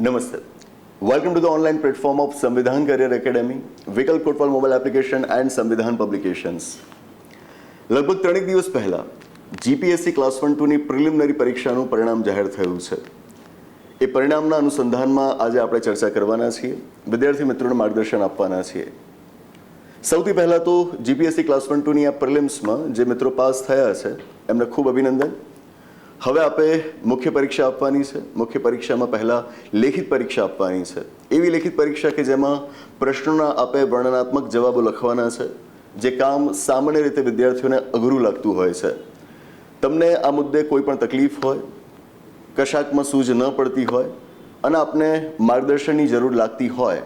નમસ્તે. Welcome to the online platform of Samvidhan career academy Vikalp Kotwal mobile application and Samvidhan publications લગભગ ત્રણેક દિવસ પહેલાં GPSC class one ટુની preliminary પરીક્ષાનું પરિણામ જાહેર થયું છે. એ પરિણામના અનુસંધાનમાં આજે આપણે ચર્ચા કરવાના છીએ. વિદ્યાર્થી મિત્રોને માર્ગદર્શન આપવાના છીએ. સૌથી પહેલાં તો જીપીએસસી ક્લાસ વન ટુની આ પ્રિલિમ્સમાં જે મિત્રો પાસ થયા છે, એમને ખૂબ અભિનંદન. હવે આપે મુખ્ય પરીક્ષા આપવાની છે. મુખ્ય પરીક્ષામાં પહેલાં લેખિત પરીક્ષા આપવાની છે. એવી લેખિત પરીક્ષા કે જેમાં પ્રશ્નોના આપે વર્ણનાત્મક જવાબો લખવાના છે, જે કામ સામાન્ય રીતે વિદ્યાર્થીઓને અઘરું લાગતું હોય છે. તમને આ મુદ્દે કોઈ પણ તકલીફ હોય, કશાકમાં સૂઝ ન પડતી હોય અને આપને માર્ગદર્શનની જરૂર લાગતી હોય,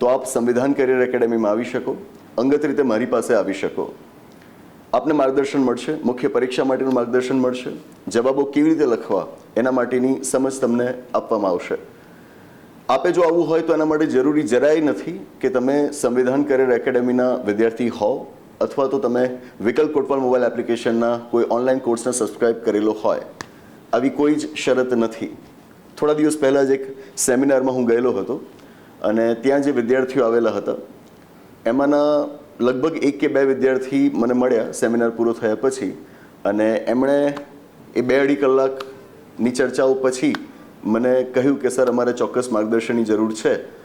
તો આપ સંવિધાન કરિયર એકેડેમીમાં આવી શકો. અંગત રીતે મારી પાસે આવી શકો. આપને માર્ગદર્શન મળશે, મુખ્ય પરીક્ષા માટેનું માર્ગદર્શન મળશે. જવાબો કેવી રીતે લખવા, એના માટેની સમજ તમને આપવામાં આવશે. આપે જો આવવું હોય તો એના માટે જરૂરી જરાય નથી કે તમે સંવિધાન કરેર એકેડેમીના વિદ્યાર્થી હોવ, અથવા તો તમે વિકલ્પ કોટવાલ મોબાઈલ એપ્લિકેશનના કોઈ ઓનલાઈન કોર્સને સબસ્ક્રાઇબ કરેલો હોય. આવી કોઈ જ શરત નથી. થોડા દિવસ પહેલાં જ એક સેમિનારમાં હું ગયેલો હતો અને ત્યાં જે વિદ્યાર્થીઓ આવેલા હતા, એમાંના લગભગ એક કે બે વિદ્યાર્થી મને મળ્યા સેમિનાર પૂરો થયા પછી. અને એમણે એ બે અઢી કલાકની ચર્ચાઓ પછી મને કહ્યું કે, સર, અમારે ચોક્કસ માર્ગદર્શનની જરૂર છે.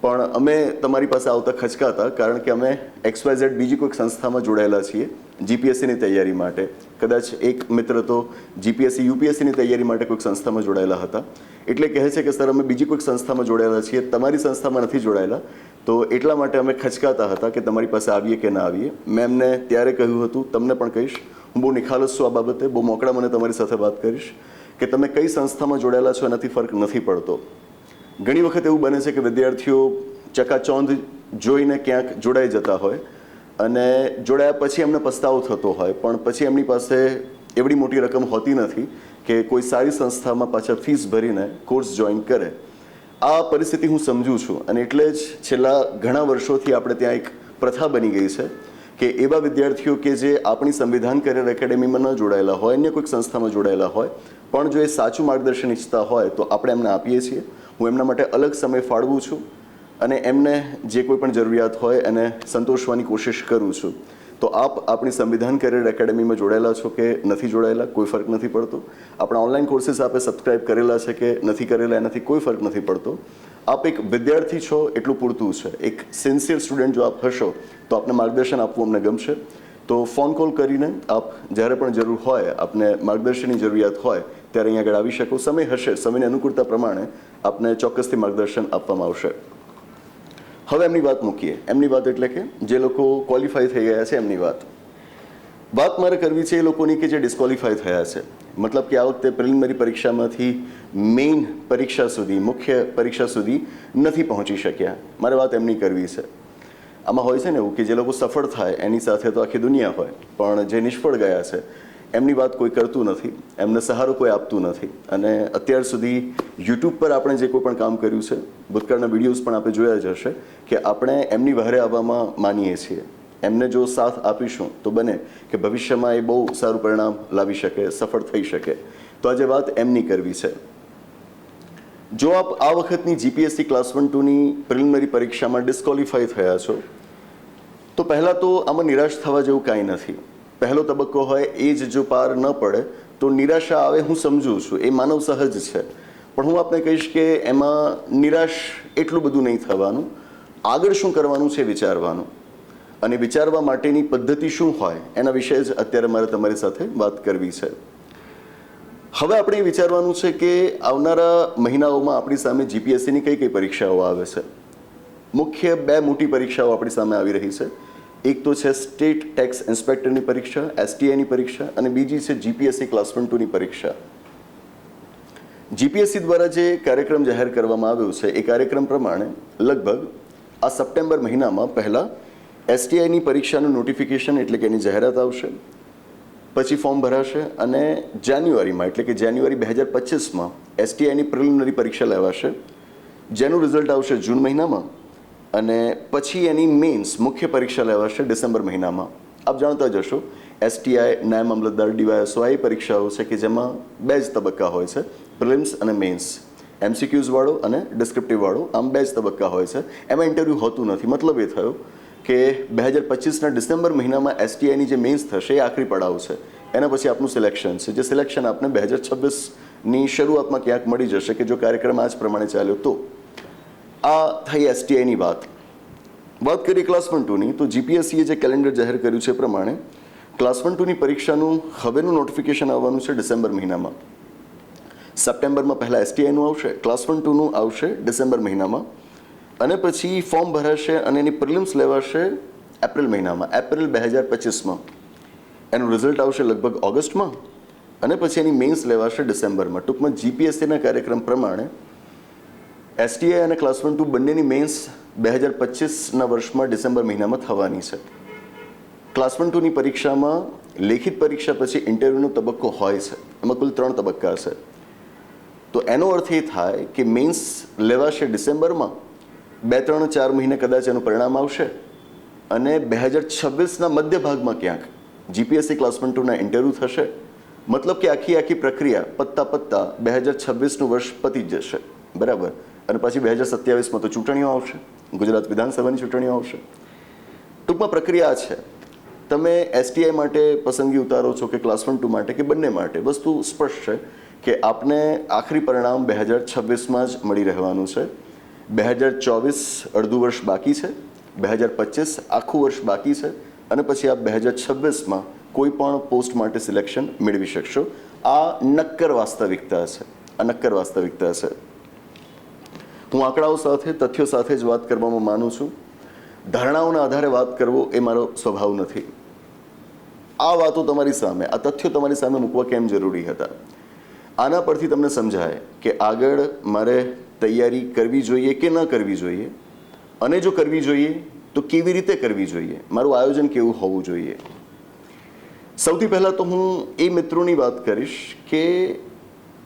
પણ અમે તમારી પાસે આવતા ખચકાતા, કારણ કે અમે એક્સવાયઝેડ બીજી કોઈક સંસ્થામાં જોડાયેલા છીએ, જીપીએસસીની તૈયારી માટે. કદાચ એક મિત્ર તો જીપીએસસી, યુપીએસસીની તૈયારી માટે કોઈક સંસ્થામાં જોડાયેલા હતા. એટલે કહે છે કે, સર, અમે બીજી કોઈક સંસ્થામાં જોડાયેલા છીએ, તમારી સંસ્થામાં નથી જોડાયેલા. તો એટલા માટે અમે ખચકાતા હતા કે, તમારી પાસે આવીએ કે ના આવીએ. મેં એમને ત્યારે કહ્યું હતું, તમને પણ કહીશ, હું બહુ નિખાલસ છું આ બાબતે, બહુ મોકળા મને તમારી સાથે વાત કરીશ, કે તમે કઈ સંસ્થામાં જોડાયેલા છો એનાથી ફરક નથી પડતો. ઘણી વખત એવું બને છે કે વિદ્યાર્થીઓ ચકાચોંધ જોઈને ક્યાંક જોડાઈ જતા હોય અને જોડાયા પછી એમને પસ્તાવો થતો હોય, પણ પછી એમની પાસે એવડી મોટી રકમ હોતી નથી કે કોઈ સારી સંસ્થામાં પાછા ફીસ ભરીને કોર્સ જોઈન કરે. આ પરિસ્થિતિ હું સમજું છું અને એટલે જ છેલ્લા ઘણા વર્ષોથી આપણે ત્યાં એક પ્રથા બની ગઈ છે કે એવા વિદ્યાર્થીઓ કે જે આપણી સંવિધાન કરિયર એકેડેમીમાં ન જોડાયેલા હોય, અન્ય કોઈક સંસ્થામાં જોડાયેલા હોય, પણ જો એ સાચું માર્ગદર્શન ઈચ્છતા હોય તો આપણે એમને આપીએ છીએ. હું એમના માટે અલગ સમય ફાળવું છું અને એમને જે કોઈ પણ જરૂરિયાત હોય એને સંતોષવાની કોશિશ કરું છું. તો આપ આપણી સંવિધાન કરિયર એકેડેમીમાં જોડાયેલા છો કે નથી જોડાયેલા? કોઈ ફરક નથી પડતો. આપણા ઓનલાઈન કોર્સીસ આપે સબસ્ક્રાઇબ કરેલા છે કે નથી કરેલા, એનાથી કોઈ ફરક નથી પડતો. આપ એક વિદ્યાર્થી છો, એટલું પૂરતું છે. એક સિન્સિયર સ્ટુડન્ટ જો આપ હશો, તો આપને માર્ગદર્શન આપવું અમને ગમશે. તો ફોન કોલ કરીને આપ જ્યારે પણ જરૂર હોય, આપને માર્ગદર્શનની જરૂરિયાત હોય, ત્યારે અહીંયા આગળ આવી શકો. સમય હશે. સમયની અનુકૂળતા પ્રમાણે આપને ચોક્કસથી માર્ગદર્શન આપવામાં આવશે. હવે એમની વાત મૂકીએ. એમની વાત એટલે કે જે લોકો ક્વોલિફાય થઈ ગયા છે એમની વાત. વાત મારે કરવી છે એ લોકોની કે જે ડિસ્કોલિફાય થયા છે. મતલબ કે આ વખતે પ્રિલિમિનરી પરીક્ષામાંથી મેઇન પરીક્ષા સુધી, મુખ્ય પરીક્ષા સુધી નથી પહોંચી શક્યા. મારે વાત એમની કરવી છે. આમાં હોય છે ને એવું કે જે લોકો સફળ થાય એની સાથે તો આખી દુનિયા હોય, પણ જે નિષ્ફળ ગયા છે એમની વાત કોઈ કરતું નથી, એમને સહારો કોઈ આપતું નથી. અને અત્યાર સુધી યુટ્યુબ પર આપણે જે કોઈ પણ કામ કર્યું છે, ભૂતકાળના વિડીયોઝ પણ આપણે જોયા જ હશે કે આપણે એમની વહારે આવવામાં માનીએ છીએ. એમને જો સાથ આપીશું તો બને કે ભવિષ્યમાં એ બહુ સારું પરિણામ લાવી શકે, સફળ થઈ શકે. તો આજે વાત એમની કરવી છે. જો આપ આ વખતની જીપીએસસી ક્લાસ વન ટુની પ્રિલિમિનરી પરીક્ષામાં ડિસ્કોલિફાય થયા છો, તો પહેલાં તો આમાં નિરાશ થવા જેવું કાંઈ નથી. પહેલો તબક્કો હોય એ જ જો પાર ન પડે, તો નિરાશા આવે હું સમજું છું, એ માનવ સહજ છે. પણ હું આપને કહીશ કે એમાં નિરાશ એટલું બધું નહીં થવાનું. આગળ શું કરવાનું છે વિચારવાનું. અને વિચારવા માટેની પદ્ધતિ શું હોય, એના વિશે જ અત્યારે મારે તમારી સાથે વાત કરવી છે. હવે આપણે વિચારવાનું છે કે આવનારા મહિનાઓમાં આપણી સામે જીપીએસસીની કઈ કઈ પરીક્ષાઓ આવે છે. મુખ્ય બે મોટી પરીક્ષાઓ આપણી સામે આવી રહી છે. એક તો છે સ્ટેટ ટેક્સ ઇન્સ્પેક્ટરની પરીક્ષા એસટીઆઈની પરીક્ષા અને બીજી છે જીપીએસસી ક્લાસ વન ટુની પરીક્ષા. જીપીએસસી દ્વારા જે કાર્યક્રમ જાહેર કરવામાં આવ્યો છે, એ કાર્યક્રમ પ્રમાણે લગભગ આ સપ્ટેમ્બર મહિનામાં પહેલાં એસટીઆઈની પરીક્ષાનું નોટિફિકેશન એટલે કે એની જાહેરાત આવશે, પછી ફોર્મ ભરાશે અને જાન્યુઆરીમાં, એટલે કે જાન્યુઆરી બે હજાર પચીસમાં એસટીઆઈની પ્રિલિમિનરી પરીક્ષા લેવાશે. જેનું રિઝલ્ટ આવશે જૂન મહિનામાં. અને પછી એની મેન્સ મુખ્ય પરીક્ષા લેવાશે ડિસેમ્બર મહિનામાં. આપ જાણતા જ હશો એસટીઆઈ નાયબ મામલતદાર ડીવાયએસઓઆઈ પરીક્ષાઓ છે કે જેમાં બે જ તબક્કા હોય છે પ્રિલિમ્સ અને મેન્સ એમસીક્યુઝ વાળો અને ડિસ્ક્રિપ્ટિવ વાળો, આમ બે જ તબક્કા હોય છે. એમાં ઇન્ટરવ્યૂ હોતું નથી. મતલબ એ થયો કે બે હજાર પચીસના ડિસેમ્બર મહિનામાં એસટીઆઈની જે મેન્સ થશે એ આખરી પડાવ છે. એના પછી આપનું સિલેક્શન છે. જે સિલેક્શન આપને બે હજાર છવ્વીસની શરૂઆતમાં ક્યાંક મળી જશે કે જો કાર્યક્રમ આ જ પ્રમાણે ચાલ્યો તો. આ થઈ એસટીઆઈની વાત. વાત કરીએ ક્લાસ વન ટુની તો જીપીએસસીએ જે કેલેન્ડર જાહેર કર્યું છે પ્રમાણે ક્લાસ વન ટુની પરીક્ષાનું હવેનું નોટિફિકેશન આવવાનું છે ડિસેમ્બર મહિનામાં. સપ્ટેમ્બરમાં પહેલાં એસટીઆઈનું આવશે ક્લાસ વન ટુનું આવશે ડિસેમ્બર મહિનામાં. અને પછી ફોર્મ ભરાશે અને એની પ્રિલિમ્સ લેવાશે એપ્રિલ મહિનામાં એપ્રિલ બે હજાર પચીસમાં. એનું રિઝલ્ટ આવશે લગભગ ઓગસ્ટમાં અને પછી એની મેન્સ લેવાશે ડિસેમ્બરમાં ટૂંકમાં જીપીએસસીના કાર્યક્રમ પ્રમાણે એસટીઆઈ અને ક્લાસ વન ટુ બંનેની મેન્સ બે હજાર પચીસના વર્ષમાં ડિસેમ્બર મહિનામાં થવાની છે. ક્લાસ વન ટુની પરીક્ષામાં લેખિત પરીક્ષા પછી ઇન્ટરવ્યૂનો તબક્કો હોય છે. એમાં કુલ ત્રણ તબક્કા છે. તો એનો અર્થ એ થાય કે મેન્સ લેવાશે ડિસેમ્બરમાં, બે, ત્રણ, ચાર મહિને કદાચ એનું પરિણામ આવશે અને બે હજાર છવ્વીસના મધ્ય ભાગમાં ક્યાંક જીપીએસસી ક્લાસ વન ટુના ઇન્ટરવ્યૂ થશે. મતલબ કે આખી આખી પ્રક્રિયા પત્તા પત્તા બે હજાર છવ્વીસનું વર્ષ પતી જશે. બરાબર? અને પછી બે હજાર સત્યાવીસમાં તો ચૂંટણીઓ આવશે. ગુજરાત વિધાનસભાની ચૂંટણીઓ આવશે. ટૂંકમાં પ્રક્રિયા છે. તમે એસટીઆઈ માટે પસંદગી ઉતારો છો કે ક્લાસ વન ટુ માટે કે બંને માટે? વસ્તુ સ્પષ્ટ છે કે આપને આખરી પરિણામ બે હજાર છવ્વીસમાં જ મળી રહેવાનું છે. બે હજાર ચોવીસ અડધું વર્ષ બાકી છે. બે હજાર પચીસ આખું વર્ષ બાકી છે. અને પછી આપ બે હજાર છવ્વીસમાં કોઈ પણ પોસ્ટ માટે સિલેક્શન મેળવી શકશો. આ નક્કર વાસ્તવિકતા છે. આ નક્કર વાસ્તવિકતા છે. હું આંકડાઓ સાથે, તથ્યો સાથે જ વાત કરવામાં માનું છું. ધારણાઓના આધારે વાત કરવો એ મારો સ્વભાવ નથી. આ વાતો તમારી સામે, આ તથ્યો તમારી સામે મૂકવા કેમ જરૂરી હતા? આના પરથી તમને સમજાય કે આગળ મારે તૈયારી કરવી જોઈએ કે ન કરવી જોઈએ? અને જો કરવી જોઈએ, તો કેવી રીતે કરવી જોઈએ? મારું આયોજન કેવું હોવું જોઈએ? સૌથી પહેલાં તો હું એ મિત્રોની વાત કરીશ કે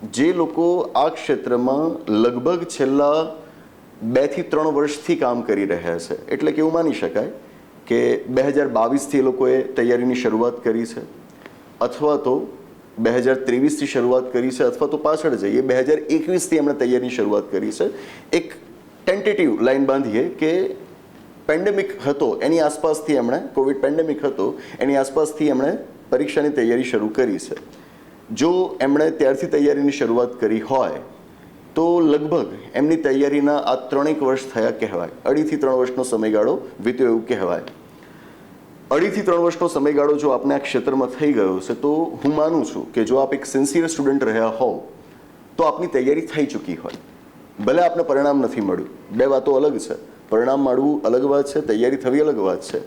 જે લોકો આ ક્ષેત્રમાં લગભગ છેલ્લા બેથી ત્રણ વર્ષથી કામ કરી રહ્યા છે. એટલે કે એવું માની શકાય કે બે હજાર બાવીસથી એ લોકોએ તૈયારીની શરૂઆત કરી છે. અથવા તો બે હજાર ત્રેવીસથી શરૂઆત કરી છે અથવા તો પાછળ જઈએ, બે હજાર એકવીસથી એમણે તૈયારીની શરૂઆત કરી છે. એક ટેન્ટેટિવ લાઈન બાંધીએ કે પેન્ડેમિક હતો, એની આસપાસથી એમણે કોવિડ પેન્ડેમિક હતો, એની આસપાસથી એમણે પરીક્ષાની તૈયારી શરૂ કરી છે. જો એમણે ત્યારથી તૈયારીની શરૂઆત કરી હોય, તો લગભગ એમની તૈયારીના આ ત્રણેક વર્ષ થયા કહેવાય. અઢીથી ત્રણ વર્ષનો સમયગાળો વીત્યો એવું કહેવાય. અઢીથી ત્રણ વર્ષનો સમયગાળો જો આપને આ ક્ષેત્રમાં થઈ ગયો છે તો હું માનું છું કે જો આપ એક સિન્સિયર સ્ટુડન્ટ રહ્યા હોવ, તો આપની તૈયારી થઈ ચૂકી હોય. ભલે આપને પરિણામ નથી મળ્યું. બે વાતો અલગ છે. પરિણામ મળવું અલગ વાત છે, તૈયારી થવી અલગ વાત છે.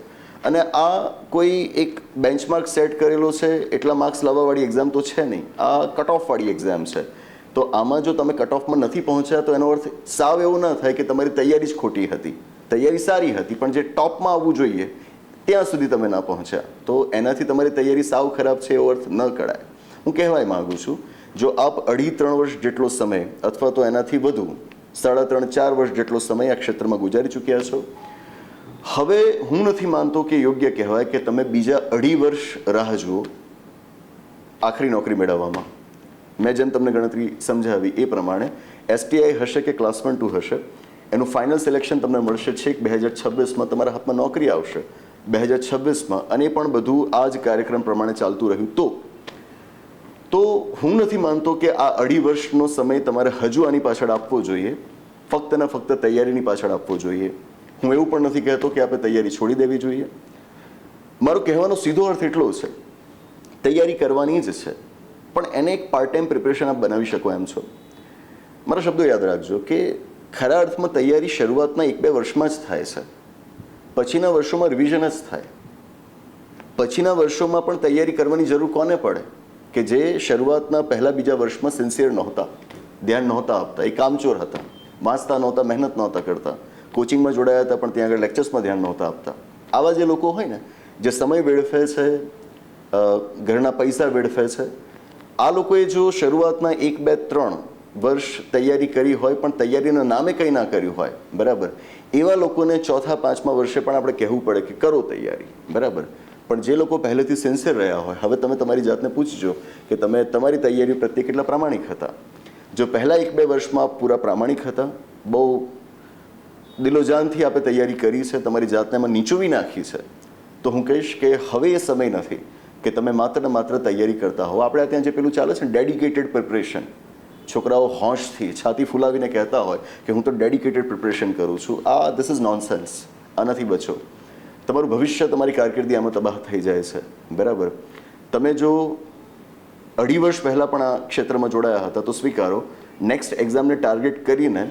અને આ કોઈ એક બેન્ચમાર્ક સેટ કરેલો છે? એટલા માર્ક્સ લાવવાવાળી એક્ઝામ તો છે નહીં. આ કટ ઓફવાળી એક્ઝામ છે. તો આમાં જો તમે કટ ઓફમાં નથી પહોંચ્યા, તો એનો અર્થ સાવ એવું ના થાય કે તમારી તૈયારી જ ખોટી હતી. તૈયારી સારી હતી, પણ જે ટોપમાં આવવું જોઈએ, ત્યાં સુધી તમે ના પહોંચ્યા. તો એનાથી તમારી તૈયારી સાવ ખરાબ છે એવો અર્થ ન કરાય. હું કહેવાય માગું છું, જો આપ અઢી ત્રણ વર્ષ જેટલો સમય, અથવા તો એનાથી વધુ, સાડા ત્રણ ચાર વર્ષ જેટલો સમય આ ક્ષેત્રમાં ગુજારી ચૂક્યા છો હવે હું નથી માનતો કે યોગ્ય કહેવાય કે તમે બીજા અઢી વર્ષ રાહ જુઓ આખરી નોકરી મેળવવામાં. મેં જેમ તમને ગણતરી સમજાવી એ પ્રમાણે એસટીઆઈ હશે કે ક્લાસ વન ટુ હશે, એનું ફાઇનલ સિલેક્શન તમને મળશે છેક બે હજાર છવ્વીસમાં તમારા હાથમાં નોકરી આવશે બે હજાર છવ્વીસમાં, અને પણ બધું આ જ કાર્યક્રમ પ્રમાણે ચાલતું રહ્યું. તો તો હું નથી માનતો કે આ અઢી વર્ષનો સમય તમારે હજુ આની પાછળ આપવો જોઈએ. ફક્ત ને ફક્ત તૈયારીની પાછળ આપવો જોઈએ. હું એવું પણ નથી કહેતો કે આપણે તૈયારી છોડી દેવી જોઈએ. મારો કહેવાનો સીધો અર્થ એટલો છે, તૈયારી કરવાની જ છે, પણ એને એક પાર્ટ ટાઈમ પ્રિપરેશન આપ બનાવી શકો એમ છો. મારા શબ્દો યાદ રાખજો કે ખરા અર્થમાં તૈયારી શરૂઆતના એક બે વર્ષમાં જ થાય છે. પછીના વર્ષોમાં રિવિઝન જ થાય. પછીના વર્ષોમાં પણ તૈયારી કરવાની જરૂર કોને પડે? કે જે શરૂઆતના પહેલા બીજા વર્ષમાં સિન્સિયર નહોતા, ધ્યાન નહોતા આપતા, એ કામચોર હતા, વાંચતા નહોતા, મહેનત નહોતા કરતા. કોચિંગમાં જોડાયા હતા, પણ ત્યાં આગળ લેક્ચર્સમાં ધ્યાન નહોતા આપતા. આવા જે લોકો હોય ને, જે સમય વેડફે છે ઘરના પૈસા વેડફે છે, આ લોકોએ જો શરૂઆતના એક, બે, ત્રણ વર્ષ તૈયારી કરી હોય, પણ તૈયારીના નામે કંઈ ના કર્યું હોય, બરાબર? એવા લોકોને ચોથા, પાંચમા વર્ષે પણ આપણે કહેવું પડે કે કરો તૈયારી, બરાબર? પણ જે લોકો પહેલેથી સિન્સિયર રહ્યા હોય, હવે તમે તમારી જાતને પૂછજો કે તમે તમારી તૈયારી પ્રત્યે કેટલા પ્રામાણિક હતા? જો પહેલાં એક, બે વર્ષમાં પૂરા પ્રામાણિક હતા, બહુ દિલોજાનથી આપણે તૈયારી કરી છે, તમારી જાતને એમાં નીચોવી નાખી છે. તો હું કહીશ કે હવે એ સમય નથી કે તમે માત્ર ને માત્ર તૈયારી કરતા હો આપણે ત્યાં જે પેલું ચાલે છે ને ડેડિકેટેડ પ્રિપરેશન છોકરાઓ હોંશથી, છાતી ફૂલાવીને કહેતા હોય કે હું તો ડેડિકેટેડ પ્રિપરેશન કરું છું. આ ધીસ ઇઝ નોનસેન્સ આનાથી બચો. તમારું ભવિષ્ય, તમારી કારકિર્દી આમાં તબાહ થઈ જાય છે. બરાબર? તમે જો અઢી વર્ષ પહેલાં પણ આ ક્ષેત્રમાં જોડાયા હતા, તો સ્વીકારો. નેક્સ્ટ એક્ઝામને ટાર્ગેટ કરીને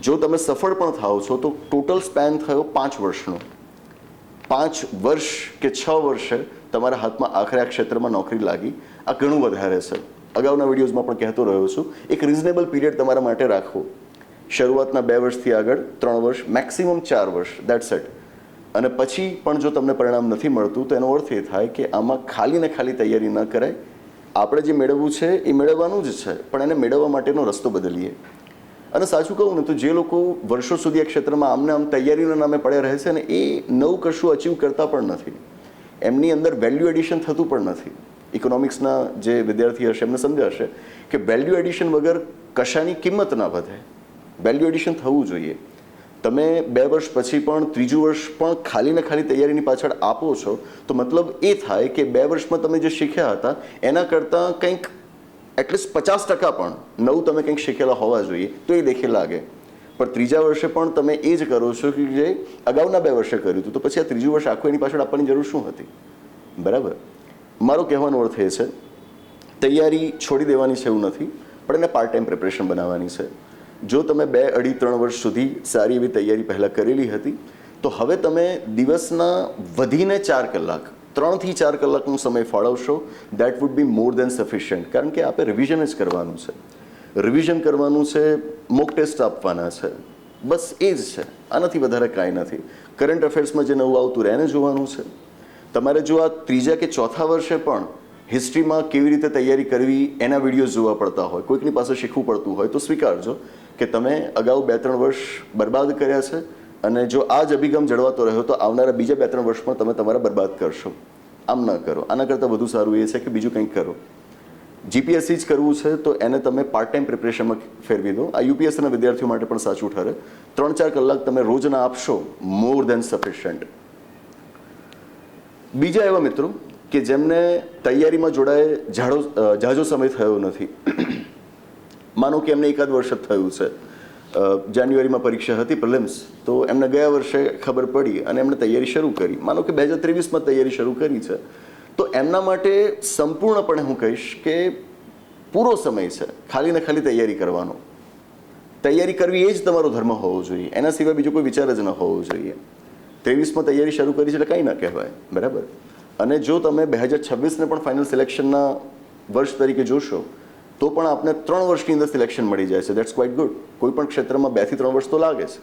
જો તમે સફળ પણ થાઓ છો, તો ટોટલ સ્પેન થયો પાંચ વર્ષનો. પાંચ વર્ષ કે છ વર્ષે તમારા હાથમાં આખરે આ ક્ષેત્રમાં નોકરી લાગી. આ ઘણું વધારે છે. અગાઉના વિડીયોઝમાં પણ કહેતો રહ્યો છું, એક રિઝનેબલ પીરિયડ તમારા માટે રાખવો શરૂઆતના બે વર્ષથી આગળ ત્રણ વર્ષ મેક્સિમમ ચાર વર્ષ દેટ્સ એટ અને પછી પણ જો તમને પરિણામ નથી મળતું, તો એનો અર્થ એ થાય કે આમાં ખાલી ને ખાલી તૈયારી ન કરાય. આપણે જે મેળવવું છે, એ મેળવવાનું જ છે, પણ એને મેળવવા માટેનો રસ્તો બદલીએ. અને સાચું કહું ને તો જે લોકો વર્ષો સુધી આ ક્ષેત્રમાં આમને આમ તૈયારીના નામે પડ્યા રહે છે ને, એ નવું કશું અચીવ કરતા પણ નથી. એમની અંદર વેલ્યુ એડિશન થતું પણ નથી. ઇકોનોમિક્સના જે વિદ્યાર્થી હશે, એમને સમજાશે કે વેલ્યુ એડિશન વગર કશાની કિંમત ના વધે. વેલ્યુ એડિશન થવું જોઈએ. તમે બે વર્ષ પછી પણ, ત્રીજું વર્ષ પણ ખાલી ને ખાલી તૈયારીની પાછળ આપો છો, તો મતલબ એ થાય કે બે વર્ષમાં તમે જે શીખ્યા હતા, એના કરતાં કંઈક એટલીસ્ટ પચાસ ટકા પણ નવું તમે કંઈક શીખેલા હોવા જોઈએ, તો એ દેખે લાગે. પણ ત્રીજા વર્ષે પણ તમે એ જ કરો છો કે જે અગાઉના બે વર્ષે કર્યું હતું, તો પછી આ ત્રીજું વર્ષ આખું એની પાછળ આપવાની જરૂર શું હતી? બરાબર? મારો કહેવાનો અર્થ એ છે, તૈયારી છોડી દેવાની છે એવું નથી, પણ એને પાર્ટ ટાઈમ પ્રિપરેશન બનાવવાની છે. જો તમે બે અઢી ત્રણ વર્ષ સુધી સારી એવી તૈયારી પહેલાં કરેલી હતી, તો હવે તમે દિવસના વધીને ચાર કલાક ત્રણથી ચાર કલાકનો સમય ફાળવશો. That would be more than sufficient કારણ કે આપણે રિવિઝન જ કરવાનું છે. રિવિઝન કરવાનું છે મોક ટેસ્ટ આપવાના છે. બસ એ જ છે. આનાથી વધારે કાંઈ નથી. કરંટ અફેર્સમાં જે નવું આવતું રહે જોવાનું છે. તમારે જો આ ત્રીજા કે ચોથા વર્ષે પણ હિસ્ટ્રીમાં કેવી રીતે તૈયારી કરવી એના વિડીયોઝ જોવા પડતા હોય, કોઈકની પાસે શીખવું પડતું હોય, તો સ્વીકારજો કે તમે અગાઉ બે ત્રણ વર્ષ બરબાદ કર્યા છે અને જો આ જ અભિગમ જળવાતો રહ્યો તો આવનારા બીજા બે ત્રણ વર્ષમાં તમે તમારા બરબાદ કરશો. આમ ન કરો. આના કરતાં વધુ સારું એ છે કે બીજું કંઈક કરો. જીપીએસસી જ કરવું છે તો એને તમે પાર્ટ ટાઈમ પ્રિપરેશનમાં ફેરવી દો. આ યુપીએસસીના વિદ્યાર્થીઓ માટે પણ સાચું ઠરે. ત્રણ ચાર કલાક તમે રોજના આપશો મોર દેન સફિશિયન્ટ બીજા એવા મિત્રો કે જેમને તૈયારીમાં જોડાય ઝાડો ઝાઝો સમય થયો નથી. માનો કે એમને એકાદ વર્ષ જ થયું છે. જાન્યુઆરીમાં પરીક્ષા હતી પ્રિલિમ્સ, તો એમને ગયા વર્ષે ખબર પડી અને એમણે તૈયારી શરૂ કરી. માનો કે બે હજાર ત્રેવીસમાં તૈયારી શરૂ કરી છે. તો એમના માટે સંપૂર્ણપણે હું કહીશ કે પૂરો સમય છે, ખાલી ને ખાલી તૈયારી કરવાનો. તૈયારી કરવી એ જ તમારો ધર્મ હોવો જોઈએ. એના સિવાય બીજો કોઈ વિચાર જ ન હોવો જોઈએ. ત્રેવીસમાં તૈયારી શરૂ કરી છે એટલે કંઈ ના કહેવાય, બરાબર? અને જો તમે બે હજાર છવ્વીસને પણ ફાઇનલ સિલેક્શનના વર્ષ તરીકે જોશો તો પણ આપને ત્રણ વર્ષની અંદર સિલેક્શન મળી જાય છે. દેટ્સ ક્વાઇટ ગુડ કોઈ પણ ક્ષેત્રમાં બેથી ત્રણ વર્ષ તો લાગે છે.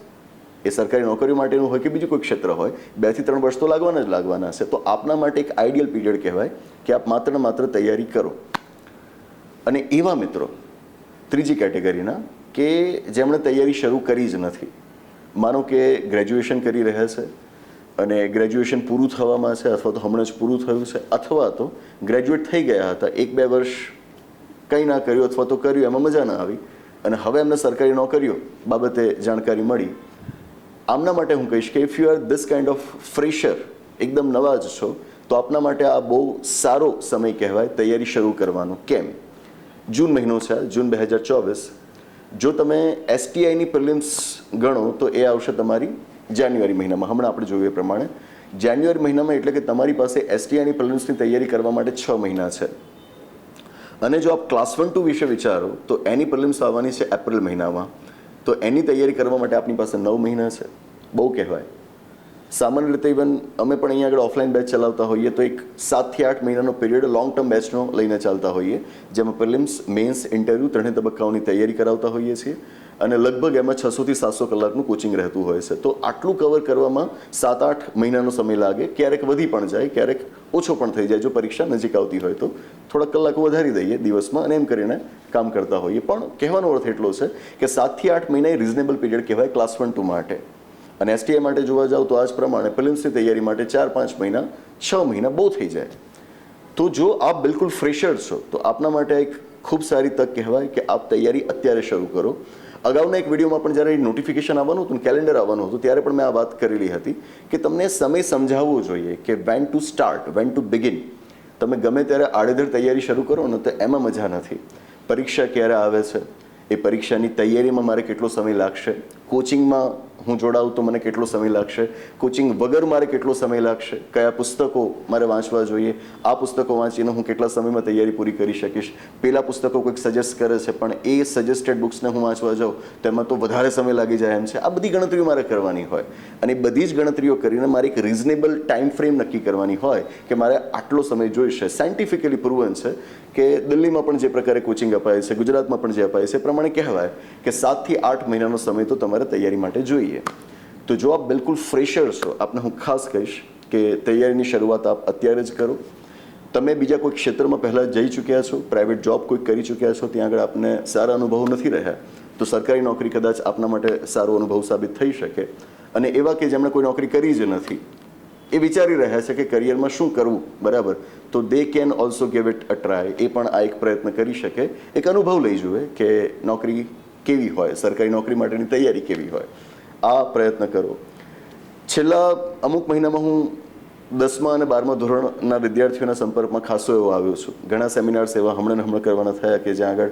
એ સરકારી નોકરીઓ માટેનું હોય કે બીજું કોઈ ક્ષેત્ર હોય બેથી ત્રણ વર્ષ તો લાગવાના જ લાગવાના છે. તો આપના માટે એક આઈડિયલ પીરિયડ કહેવાય કે આપ માત્ર ને માત્ર તૈયારી કરો. અને એવા મિત્રો, ત્રીજી કેટેગરીના, કે જેમણે તૈયારી શરૂ કરી જ નથી. માનો કે ગ્રેજ્યુએશન કરી રહ્યા છે અને ગ્રેજ્યુએશન પૂરું થવામાં છે અથવા તો હમણાં જ પૂરું થયું છે અથવા તો ગ્રેજ્યુએટ થઈ ગયા હતા. એક બે વર્ષ કંઈ ના કર્યું અથવા તો કર્યું, એમાં મજા ના આવી. અને હવે એમને સરકારી નોકરીઓ બાબતે જાણકારી મળી. આમના માટે હું કહીશ કે if you are this kind of fresher એકદમ નવા જ છો, તો આપના માટે આ બહુ સારો સમય કહેવાય તૈયારી શરૂ કરવાનો. કેમ? જૂન મહિનો છે, જૂન બે હજાર ચોવીસ. જો તમે એસટીઆઈની પ્રિલિમ્સ ગણો, તો એ આવશે તમારી જાન્યુઆરી મહિનામાં. હમણાં આપણે જોયું એ પ્રમાણે. જાન્યુઆરી મહિનામાં એટલે કે તમારી પાસે એસટીઆઈની પ્રિલિમ્સની તૈયારી કરવા માટે છ મહિના છે. અને જો આપ ક્લાસ વન ટુ વિશે વિચારો, તો એની પ્રિલિમ્સ આવવાની છે એપ્રિલ મહિનામાં. તો એની તૈયારી કરવા માટે આપની પાસે નવ મહિના છે. બહુ કહેવાય. સામાન્ય રીતે ઇવન અમે પણ અહીંયા આગળ ઓફલાઈન બેચ ચલાવતા હોઈએ, તો એક સાતથી આઠ મહિનાનો પીરિયડ લોંગ ટર્મ બેચનો લઈને ચાલતા હોઈએ, જેમાં પ્રિલિમ્સ મેન્સ ઇન્ટરવ્યૂ ત્રણેય તબક્કાઓની તૈયારી કરાવતા હોઈએ છીએ. અને લગભગ એમાં છસોથી સાતસો કલાકનું કોચિંગ રહેતું હોય છે. તો આટલું કવર કરવામાં સાત આઠ મહિનાનો સમય લાગે. ક્યારેક વધી પણ જાય, ક્યારેક ઓછો પણ થઈ જાય, જો પરીક્ષા નજીક આવતી હોય તો. થોડાક કલાકો વધારી દઈએ દિવસમાં અને એમ કરીને કામ કરતા હોઈએ. પણ કહેવાનો અર્થ એટલો છે કે સાતથી આઠ મહિના રિઝનેબલ પીરિયડ કહેવાય ક્લાસ વન ટુ માટે. અને એસટીઆઈ માટે જોવા જાવ તો આ જ પ્રમાણે પ્રિલિમ્સની તૈયારી માટે ચાર પાંચ મહિના, છ મહિના બહુ થઈ જાય. તો જો આપ બિલકુલ ફ્રેશર છો, તો આપના માટે એક ખૂબ સારી તક કહેવાય કે આપ તૈયારી અત્યારે શરૂ કરો. અગાઉના એક વિડીયોમાં પણ જ્યારે નોટિફિકેશન આવવાનું હતું કેલેન્ડર આવવાનું હતું, ત્યારે પણ મેં આ વાત કરેલી હતી કે તમને સમય સમજાવવો જોઈએ કે when to start when to begin તમે ગમે ત્યારે આડેધડ તૈયારી શરૂ કરો ને તો એમાં મજા નથી. પરીક્ષા ક્યારે આવે છે? એ પરીક્ષાની તૈયારીમાં મારે કેટલો સમય લાગશે? કોચિંગમાં હું જોડાઉં તો મને કેટલો સમય લાગશે? કોચિંગ વગર મારે કેટલો સમય લાગશે? કયા પુસ્તકો મારે વાંચવા જોઈએ? આ પુસ્તકો વાંચીને હું કેટલા સમયમાં તૈયારી પૂરી કરી શકીશ? પેલા પુસ્તકો કોઈક સજેસ્ટ કરે છે, પણ એ સજેસ્ટેડ બુક્સને હું વાંચવા જાઉં તેમાં તો વધારે સમય લાગી જાય એમ છે. આ બધી ગણતરીઓ મારે કરવાની હોય. અને બધી જ ગણતરીઓ કરીને મારે એક રિઝનેબલ ટાઈમ ફ્રેમ નક્કી કરવાની હોય કે મારે આટલો સમય જોઈશે. સાયન્ટિફિકલી પ્રુવન છે કે દિલ્હીમાં પણ જે પ્રકારે કોચિંગ અપાય છે, ગુજરાતમાં પણ જે અપાય છે, એ પ્રમાણે કહેવાય કે સાતથી આઠ મહિનાનો સમય તો તમારે તૈયારી માટે જોઈએ. તો જો આપ બિલકુલ ફ્રેશર છો, આપને હું ખાસ કહીશ કે તૈયારીની શરૂઆત આપ અત્યારે જ કરો. તમે બીજા કોઈ ક્ષેત્રમાં પહેલાં જઈ ચૂક્યા છો પ્રાઇવેટ જોબ કોઈ કરી ચૂક્યા છો, ત્યાં આગળ આપને સારા અનુભવ નથી રહ્યા, તો સરકારી નોકરી કદાચ આપના માટે સારો અનુભવ સાબિત થઈ શકે. અને એવા કે જેમણે કોઈ નોકરી કરી જ નથી એ વિચારી રહ્યા છે કે કરિયરમાં શું કરવું? બરાબર? તો they can also give it a try એ પણ આ એક પ્રયત્ન કરી શકે. એક અનુભવ લઈ જુએ કે નોકરી કેવી હોય, સરકારી નોકરી માટેની તૈયારી કેવી હોય. આ પ્રયત્ન કરો. છેલ્લા અમુક મહિનામાં હું દસમા અને બારમા ધોરણના વિદ્યાર્થીઓના સંપર્કમાં ખાસો એવો આવ્યો છું. ઘણા સેમિનાર્સ એવા હમણાં હમણાં કરવાના થયા કે જ્યાં આગળ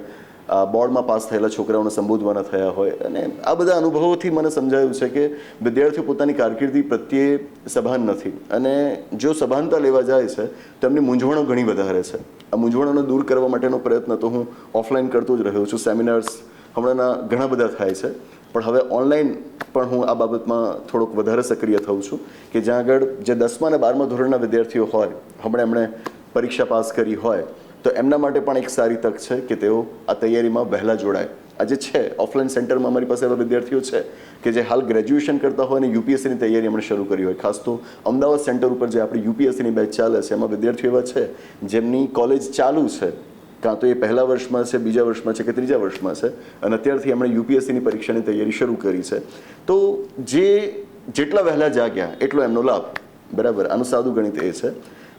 બોર્ડમાં પાસ થયેલા છોકરાઓને સંબોધવાના થયા હોય અને આ બધા અનુભવોથી મને સમજાયું છે કે વિદ્યાર્થીઓ પોતાની કારકિર્દી પ્રત્યે સભાન નથી. અને જો સભાનતા લેવા જાય છે, તો એમની મૂંઝવણો ઘણી વધારે છે. આ મૂંઝવણોને દૂર કરવા માટેનો પ્રયત્ન તો હું ઓફલાઈન કરતો જ રહ્યો છું. સેમિનાર્સ હમણાંના ઘણા બધા થાય છે. પણ હવે ઓનલાઈન પણ હું આ બાબતમાં થોડોક વધારે સક્રિય થઉં છું કે જ્યાં આગળ જે દસમા અને બારમા ધોરણના વિદ્યાર્થીઓ હોય, હમણાં એમણે પરીક્ષા પાસ કરી હોય તો એમના માટે પણ એક સારી તક છે કે તેઓ આ તૈયારીમાં વહેલા જોડાય. આજે છે, ઓફલાઈન સેન્ટરમાં અમારી પાસે એવા વિદ્યાર્થીઓ છે કે જે હાલ ગ્રેજ્યુએશન કરતા હોય અને યુપીએસસીની તૈયારી એમણે શરૂ કરી હોય. ખાસ તો અમદાવાદ સેન્ટર ઉપર જે આપણી યુપીએસસીની બેચ ચાલે છે, એમાં વિદ્યાર્થીઓ એવા છે જેમની કોલેજ ચાલુ છે. કાં તો એ પહેલા વર્ષમાં છે, બીજા વર્ષમાં છે કે ત્રીજા વર્ષમાં છે અને અત્યારથી એમણે યુપીએસસીની પરીક્ષાની તૈયારી શરૂ કરી છે. તો જે જેટલા વહેલા જાગ્યા, એટલો એમનો લાભ. બરાબર? આનું સાદું ગણિત એ છે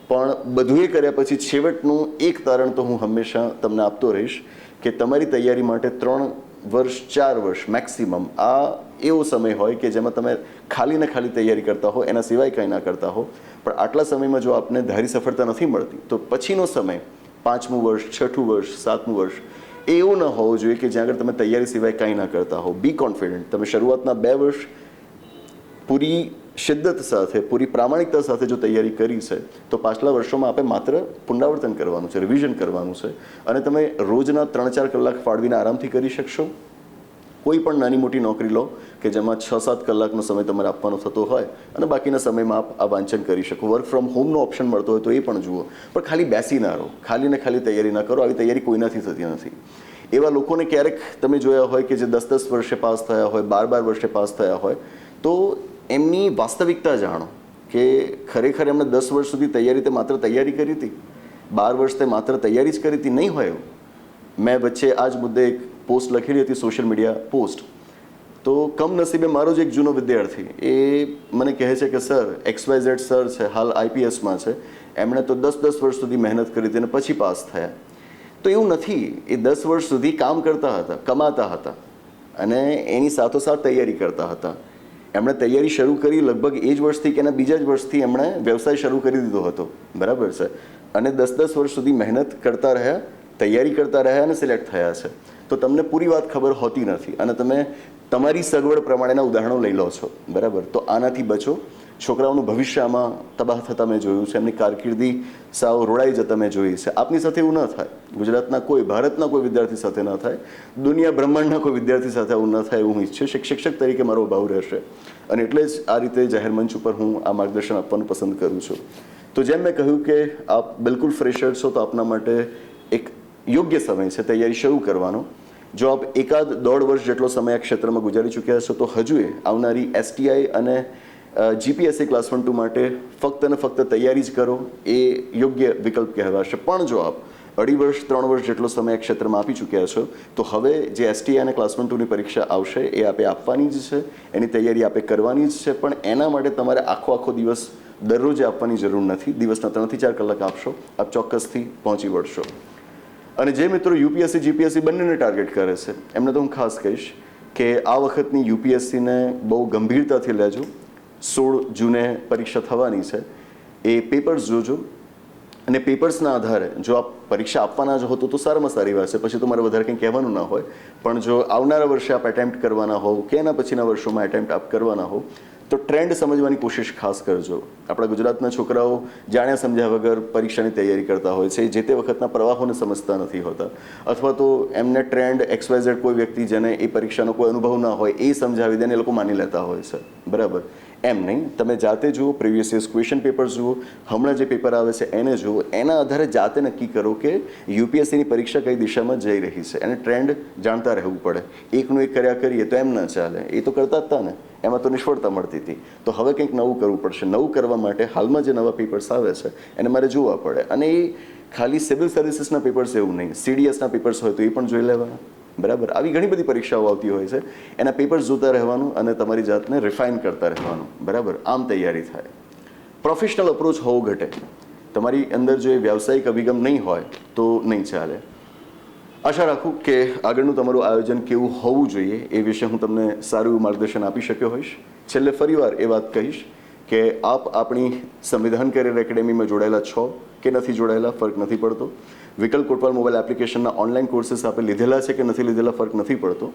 પણ બધું એ કર્યા પછી છેવટનું એક તારણ તો હું હંમેશા તમને આપતો રહીશ કે તમારી તૈયારી માટે ત્રણ વર્ષ, ચાર વર્ષ મેક્સિમમ આ એવો સમય હોય કે જેમાં તમે ખાલી ને ખાલી તૈયારી કરતા હો, એના સિવાય કંઈ ના કરતા હો. પણ આટલા સમયમાં જો આપને ધારી સફળતા નથી મળતી, તો પછીનો સમય, પાંચમું વર્ષ, છઠ્ઠું વર્ષ, સાતમું વર્ષ, એવું ન હોવું જોઈએ કે જ્યાં આગળ તમે તૈયારી સિવાય કાંઈ ના કરતા હો. બી કોન્ફિડન્ટ તમે શરૂઆતના બે વર્ષ પૂરી શિદ્દત સાથે, પૂરી પ્રામાણિકતા સાથે જો તૈયારી કરી છે, તો પાછલા વર્ષોમાં આપણે માત્ર પુનરાવર્તન કરવાનું છે રિવિઝન કરવાનું છે. અને તમે રોજના ત્રણ ચાર કલાક ફાળવીને આરામથી કરી શકશો? કોઈ પણ નાની મોટી નોકરી લો, કે જેમાં છ સાત કલાકનો સમય તમારે આપવાનો થતો હોય, અને બાકીના સમયમાં આપ આ વાંચન કરી શકો. વર્ક ફ્રોમ હોમનો ઓપ્શન મળતો હોય તો એ પણ જુઓ. પણ ખાલી બેસી ના રહો. ખાલી ને ખાલી તૈયારી ના કરો. આવી તૈયારી કોઈનાથી થતી નથી. એવા લોકોને ક્યારેક તમે જોયા હોય કે જે દસ દસ વર્ષે પાસ થયા હોય બાર બાર વર્ષે પાસ થયા હોય, તો એમની વાસ્તવિકતા જાણો કે ખરેખર એમણે દસ વર્ષ સુધી તૈયારી તે માત્ર તૈયારી કરી હતી? બાર વર્ષ તે માત્ર તૈયારી જ કરી હતી? નહીં હોય એવું? મેં વચ્ચે આ જ મુદ્દે એક પોસ્ટ લખેલી હતી સોશિયલ મીડિયા પોસ્ટ. તો કમનસીબે મારો જ એક જૂનો વિદ્યાર્થી, એ મને કહે છે કે, સર એક્સવાયઝેડ સર છે, હાલ આઈપીએસમાં છે. એમણે તો દસ દસ વર્ષ સુધી મહેનત કરી હતી અને પછી પાસ થયા. તો એવું નથી. એ દસ વર્ષ સુધી કામ કરતા હતા, કમાતા હતા અને એની સાથોસાથ તૈયારી કરતા હતા. એમણે તૈયારી શરૂ કરી લગભગ એ જ વર્ષથી કે એના બીજા જ વર્ષથી એમણે વ્યવસાય શરૂ કરી દીધો હતો. બરાબર છે? અને દસ દસ વર્ષ સુધી મહેનત કરતા રહ્યા, તૈયારી કરતા રહ્યા અને સિલેક્ટ થયા છે. તો તમને પૂરી વાત ખબર હોતી નથી. અને તમે તમારી સગવડ પ્રમાણેના ઉદાહરણો લઈ લો છો. બરાબર? તો આનાથી બચો. છોકરાઓનું ભવિષ્ય આમાં તબાહ થતા મેં જોયું છે. એમની કારકિર્દી સાવ રોડાઈ જતા મેં જોઈ છે. આપની સાથે એવું ન થાય. ગુજરાતના કોઈ, ભારતના કોઈ વિદ્યાર્થી સાથે ન થાય. દુનિયા બ્રહ્માંડના કોઈ વિદ્યાર્થી સાથે આવું ન થાય એવું હું ઈચ્છું. શિક્ષક તરીકે મારો ભાવ રહેશે. અને એટલે જ આ રીતે જાહેર મંચ ઉપર હું આ માર્ગદર્શન આપવાનું પસંદ કરું છું. તો જેમ મેં કહ્યું કે આપ બિલકુલ ફ્રેશર છો તો આપના માટે એક યોગ્ય સમય છે. તૈયારી શરૂ કરવાનો. જો આપ એકાદ દોઢ વર્ષ જેટલો સમય આ ક્ષેત્રમાં ગુજારી ચૂક્યા છો તો હજુ એ આવનારી એસટીઆઈ અને જીપીએસસી ક્લાસ વન ટુ માટે ફક્ત અને ફક્ત તૈયારી જ કરો, એ યોગ્ય વિકલ્પ કહેવાશે. પણ જો આપ અઢી વર્ષ, ત્રણ વર્ષ જેટલો સમય આ ક્ષેત્રમાં આપી ચૂક્યા છો તો હવે જે એસટીઆઈ અને ક્લાસ વન ટુની પરીક્ષા આવશે, એ આપે આપવાની જ છે, એની તૈયારી આપે કરવાની જ છે, પણ એના માટે તમારે આખો આખો દિવસ દરરોજ આપવાની જરૂર નથી. દિવસના ત્રણથી ચાર કલાક આપશો, આપ ચોક્કસથી પહોંચી વળશો. અને જે મિત્રો યુપીએસસી, જીપીએસસી બંનેને ટાર્ગેટ કરે છે, એમને તો હું ખાસ કહીશ કે આ વખતની યુપીએસસીને બહુ ગંભીરતાથી લેજો. સોળ જૂને પરીક્ષા થવાની છે. એ પેપર્સ જોજો. અને પેપર્સના આધારે જો આપ પરીક્ષા આપવાના જ હો તો તો સારામાં સારી વાત છે. પછી તમારે વધારે કંઈ કહેવાનું ના હોય. પણ જો આવનારા વર્ષે આપ એટેમ્પ્ટ કરવાના હોવ કે એના પછીના વર્ષોમાં એટેમ્પ્ટ આપ કરવાના હોવ તો ટ્રેન્ડ સમજવાની કોશિશ ખાસ કરજો. આપણા ગુજરાતના છોકરાઓ જાણ્યા સમજ્યા વગર પરીક્ષાની તૈયારી કરતા હોય છે, જે તે વખતના પ્રવાહોને સમજતા નથી હોતા. અથવા તો એમને ટ્રેન્ડ એક્સવાયઝેડ કોઈ વ્યક્તિ જેને એ પરીક્ષાનો કોઈ અનુભવ ના હોય એ સમજાવી દે એ લોકો માની લેતા હોય છે. બરાબર. એમ નહીં. તમે જાતે જુઓ પ્રીવિયસ યર્સ ક્વેશ્ચન પેપર જુઓ, હમણાં જે પેપર આવે છે, એને જુઓ. એના આધારે જાતે નક્કી કરો કે યુપીએસસીની પરીક્ષા કઈ દિશામાં જઈ રહી છે. અને ટ્રેન્ડ જાણતા રહેવું પડે. એકનું એક કર્યા કરીએ તો એમ ના ચાલે. એ તો કરતા હતા ને. એમાં તો નિષ્ફળતા મળતી હતી. તો હવે કંઈક નવું કરવું પડશે. નવું કરવા માટે હાલમાં જે નવા પેપર્સ આવે છે, એને મારે જોવા પડે. અને એ ખાલી સિવિલ સર્વિસીસના પેપર્સ એવું નહીં. સીડીએસના પેપર્સ હોય તો એ પણ જોઈ લેવાના. બરાબર? આવી ઘણી બધી પરીક્ષાઓ આવતી હોય છે. એના પેપર્સ જોતા રહેવાનું અને તમારી જાતને રિફાઇન કરતા રહેવાનું. બરાબર? આમ તૈયારી થાય. પ્રોફેશનલ અપ્રોચ હોવો ઘટે. તમારી અંદર જો એ વ્યાવસાયિક અભિગમ નહીં હોય, તો નહીં ચાલે. આશા રાખું કે આગળનું તમારું આયોજન કેવું હોવું જોઈએ એ વિશે હું તમને સારું એવું માર્ગદર્શન આપી શક્યો હોઈશ. છેલ્લે ફરીવાર એ વાત કહીશ કે આપ આપણી સંવિધાન કેરિયર એકેડેમીમાં જોડાયેલા છો કે નથી જોડાયેલા? ફરક નથી પડતો. વિકલ્પ કોટવાલ મોબાઈલ એપ્લિકેશનના ઓનલાઈન કોર્सेस આપે લીધેલા છે કે નથી લીધેલા, ફરક નથી પડતો.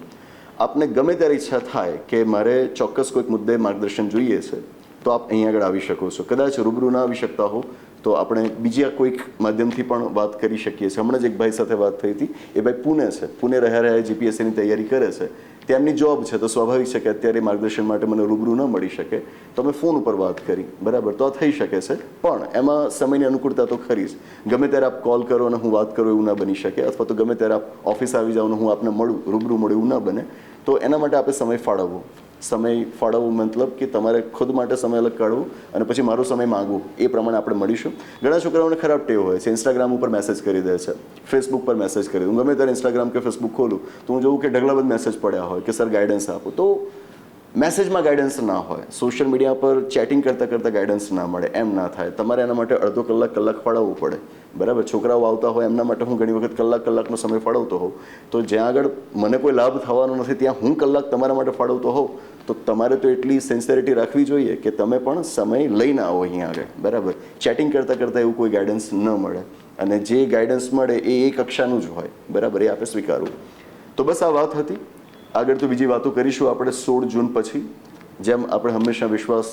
આપને ગમે ત્યારે ઈચ્છા થાય કે મારે ચોક્કસ કોઈક મુદ્દે માર્ગદર્શન જોઈએ છે, તો આપ અહીં આગળ આવી શકો છો. કદાચ રૂબરૂ ના આવી શકતા હો, તો આપણે બીજા કોઈક માધ્યમથી પણ વાત કરી શકીએ છીએ. હમણાં જ એક ભાઈ સાથે વાત થઈ હતી. એ ભાઈ પુણે છે. પુણે રહ્યા રહ્યા જીપીએસસીની તૈયારી કરે છે. તેમની જોબ છે, તો સ્વાભાવિક છે કે અત્યારે માર્ગદર્શન માટે મને રૂબરૂ ન મળી શકે. તો અમે ફોન ઉપર વાત કરી. બરાબર? તો આ થઈ શકે છે. પણ એમાં સમયની અનુકૂળતા તો ખરી જ. ગમે ત્યારે આપ કોલ કરો અને હું વાત કરું એવું ના બની શકે, અથવા તો ગમે ત્યારે આપ ઓફિસ આવી જાઓ અને હું આપને મળું, રૂબરૂ મળું એવું ના બને, તો એના માટે આપણે સમય ફાળવવો. સમય ફાળવવો મતલબ કે તમારે ખુદ માટે સમય અલગ કાઢવો અને પછી મારો સમય માંગવો. એ પ્રમાણે આપણે મળીશું. ઘણા છોકરાઓને ખરાબ ટેવ હોય છે. ઇન્સ્ટાગ્રામ ઉપર મેસેજ કરી દે છે. ફેસબુક પર મેસેજ કરી દે. હું ગમે ત્યારે ઇન્સ્ટાગ્રામ કે ફેસબુક ખોલું, તો હું જોઉં કે ઢગલાબંધ મેસેજ પડ્યા હોય કે સર ગાઈડન્સ આપો. તો મેસેજમાં ગાઈડન્સ ના હોય સોશિયલ મીડિયા પર ચેટિંગ કરતાં કરતાં ગાઈડન્સ ના મળે, એમ ના થાય. તમારે એના માટે અડધો કલાક કલાક ફાળવવું પડે. બરાબર? છોકરાઓ આવતા હોય, એમના માટે હું ઘણી વખત કલાક કલાકનો સમય ફાળવતો હોઉં. તો જ્યાં આગળ મને કોઈ લાભ થવાનો નથી, ત્યાં હું કલાક તમારા માટે ફાળવતો હોઉં. તો તમારે તો એટલી સિન્સિયરિટી રાખવી જોઈએ કે તમે પણ સમય લઈને આવો અહીંયા આગળ. બરાબર? ચેટિંગ કરતાં કરતાં એવું કોઈ ગાઈડન્સ ન મળે. અને જે ગાઈડન્સ મળે એ એ કક્ષાનું જ હોય. બરાબર? એ આપણે સ્વીકારવું. તો બસ આ વાત હતી. આગળ તો બીજી વાતો કરીશું. આપણે સોળ જૂન પછી જેમ આપણે હંમેશા વિશ્વાસ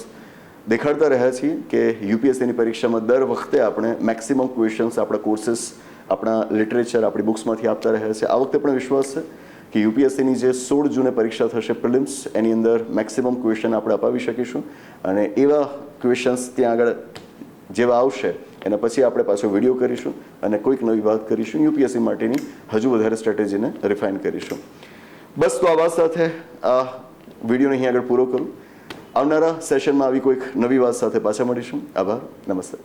દેખાડતા રહ્યા છીએ કે યુપીએસસીની પરીક્ષામાં દર વખતે આપણે મેક્સિમમ ક્વેશ્ચન્સ આપણા કોર્સિસ આપણા લિટરેચર આપણી બુક્સમાંથી આપતા રહ્યા છે આ વખતે પણ વિશ્વાસ છે કે યુપીએસસીની જે સોળ જૂને પરીક્ષા થશે પ્રિલિમ્સ એની અંદર મેક્સિમમ ક્વેશ્ચન આપણે અપાવી શકીશું. અને એવા ક્વેશ્ચન્સ ત્યાં આગળ જેવા આવશે, એના પછી આપણે પાછો વીડિયો કરીશું અને કોઈક નવી વાત કરીશું. યુપીએસસી માટેની હજુ વધારે સ્ટ્રેટેજીને રિફાઇન કરીશું. બસ તો આ વાત સાથે આ વિડીયોને અહીં આગળ પૂરો કરું. આવનારા સેશનમાં આવી કોઈક નવી વાત સાથે પાછા મળીશું. આભાર. નમસ્તે.